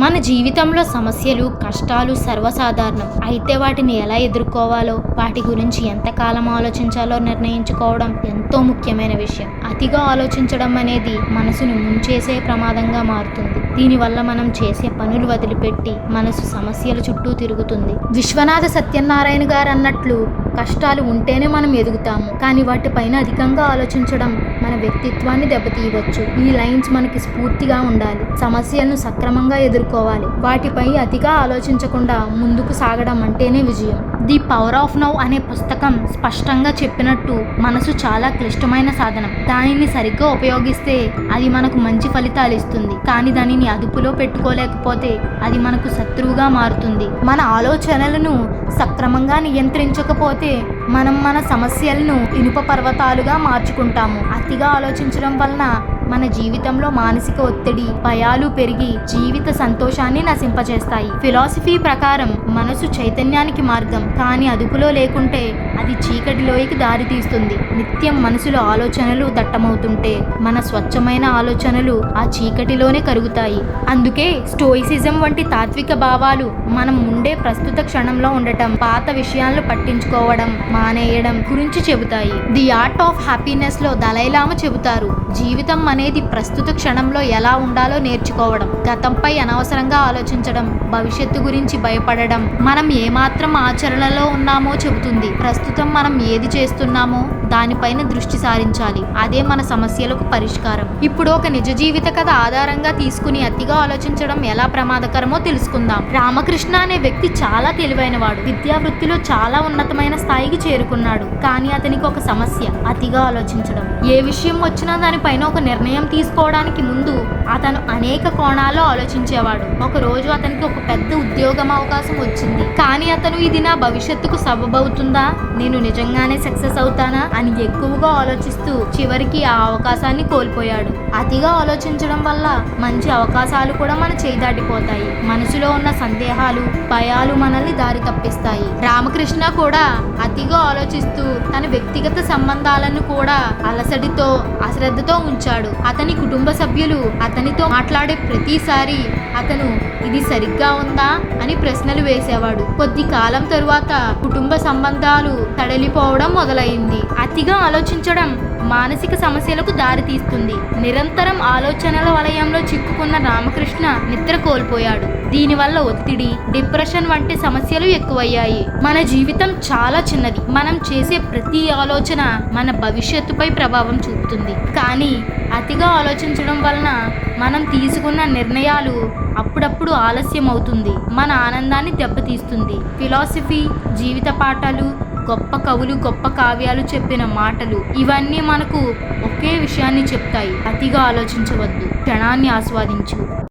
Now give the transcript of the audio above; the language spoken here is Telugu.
మన జీవితంలో సమస్యలు కష్టాలు సర్వసాధారణం. అయితే వాటిని ఎలా ఎదుర్కోవాలో వాటి గురించి ఎంతకాలం ఆలోచించాలో నిర్ణయించుకోవడం ఎంతో ముఖ్యమైన విషయం. అతిగా ఆలోచించడం అనేది మనసును ముంచేసే ప్రమాదంగా మారుతుంది. దీనివల్ల మనం చేసే పనులు వదిలిపెట్టి మనసు సమస్యల చుట్టూ తిరుగుతుంది. విశ్వనాథ సత్యనారాయణ గారు అన్నట్లు కష్టాలు ఉంటేనే మనం ఎదుగుతాము. కానీ వాటిపైన అధికంగా ఆలోచించడం మన వ్యక్తిత్వాన్ని దెబ్బతీయవచ్చు. ఈ లైన్స్ మనకి స్ఫూర్తిగా ఉండాలి. సమస్యలను సక్రమంగా ఎదుర్కోవాలి. వాటిపై అతిగా ఆలోచించకుండా ముందుకు సాగడం అంటేనే విజయం. ది పవర్ ఆఫ్ నౌ అనే పుస్తకం స్పష్టంగా చెప్పినట్టు మనసు చాలా క్లిష్టమైన సాధనం. దానిని సరిగ్గా ఉపయోగిస్తే అది మనకు మంచి ఫలితాలు ఇస్తుంది. కానీ దానిని అదుపులో పెట్టుకోలేకపోతే అది మనకు శత్రువుగా మారుతుంది. మన ఆలోచనలను సక్రమంగా నియంత్రించకపోతే మనం మన సమస్యలను ఇనుప పర్వతాలుగా మార్చుకుంటాము. అతిగా ఆలోచించడం వలన మన జీవితంలో మానసిక ఒత్తిడి భయాలు పెరిగి జీవిత సంతోషాన్ని నశింపజేస్తాయి. ఫిలాసఫీ ప్రకారం మనసు చైతన్యానికి మార్గం కానీ అదుపులో లేకుంటే అది చీకటిలోకి దారి తీస్తుంది నిత్యం మనసులో ఆలోచనలు దట్టమవుతుంటే మన స్వచ్ఛమైన ఆలోచనలు ఆ చీకటిలోనే కరుగుతాయి. అందుకే స్టోయిసిజం వంటి తాత్విక భావాలు మనం ఉండే ప్రస్తుత క్షణంలో ఉండటం పాత విషయాలను పట్టించుకోవడం మానేయడం గురించి చెబుతాయి. ది ఆర్ట్ ఆఫ్ హ్యాపీనెస్లో దలైలామ చెబుతారు జీవితం అనేది ప్రస్తుత క్షణంలో ఎలా ఉండాలో నేర్చుకోవడం గతంపై అనవసరంగా ఆలోచించడం భవిష్యత్తు గురించి భయపడడం మనం ఏమాత్రం ఆచరణలో ఉన్నామో చెబుతుంది. ప్రస్తుతం మనం ఏది చేస్తున్నామో దానిపైన దృష్టి సారించాలి. అదే మన సమస్యలకు పరిష్కారం. ఇప్పుడు ఒక నిజ జీవిత కథ ఆధారంగా తీసుకుని అతిగా ఆలోచించడం ఎలా ప్రమాదకరమో తెలుసుకుందాం. రామకృష్ణ అనే వ్యక్తి చాలా తెలివైనవాడు. విద్యా వృత్తిలో చాలా ఉన్నతమైన స్థాయికి చేరుకున్నాడు. కానీ అతనికి ఒక సమస్య అతిగా ఆలోచించడం. ఏ విషయం వచ్చినా దానిపైన ఒక నిర్ణయం నిర్ణయం తీసుకోవడానికి ముందు అతను అనేక కోణాల్లో ఆలోచించేవాడు. ఒక రోజు అతనికి ఒక పెద్ద ఉద్యోగం అవకాశం వచ్చింది. కానీ అతను ఇది నా భవిష్యత్తుకు సబబవుతుందా నేను నిజంగానే సక్సెస్ అవుతానా? అని ఎక్కువగా ఆలోచిస్తూ చివరికి ఆ అవకాశాన్ని కోల్పోయాడు. అతిగా ఆలోచించడం వల్ల మంచి అవకాశాలు కూడా మన చేయి దాటిపోతాయి. మనసులో ఉన్న సందేహాలు భయాలు మనల్ని దారి తప్పిస్తాయి. రామకృష్ణ కూడా అతిగా ఆలోచిస్తూ తన వ్యక్తిగత సంబంధాలను కూడా అలసడితో అశ్రద్ధతో ఉంచాడు. అతని కుటుంబ సభ్యులు అతనితో మాట్లాడే ప్రతిసారి అతను ఇది సరిగ్గా ఉందా? అని ప్రశ్నలు వేసేవాడు. కొద్ది కాలం తరువాత కుటుంబ సంబంధాలు తడలిపోవడం మొదలైంది. అతిగా ఆలోచించడం మానసిక సమస్యలకు దారితీస్తుంది నిరంతరం ఆలోచనల వలయంలో చిక్కుకున్న రామకృష్ణ నిద్ర కోల్పోయాడు. దీనివల్ల ఒత్తిడి డిప్రెషన్ వంటి సమస్యలు ఎక్కువయ్యాయి. మన జీవితం చాలా చిన్నది. మనం చేసే ప్రతి ఆలోచన మన భవిష్యత్తుపై ప్రభావం చూపుతుంది. కానీ అతిగా ఆలోచించడం వలన మనం తీసుకున్న నిర్ణయాలు అప్పుడప్పుడు ఆలస్యం అవుతుంది మన ఆనందాన్ని దెబ్బతీస్తుంది. ఫిలాసఫీ జీవిత పాఠాలు గొప్ప కవులు గొప్ప కావ్యాలు చెప్పిన మాటలు. ఇవన్నీ మనకు ఒకే విషయాన్ని చెప్తాయి. అతిగా ఆలోచించవద్దు. క్షణాన్ని ఆస్వాదించు.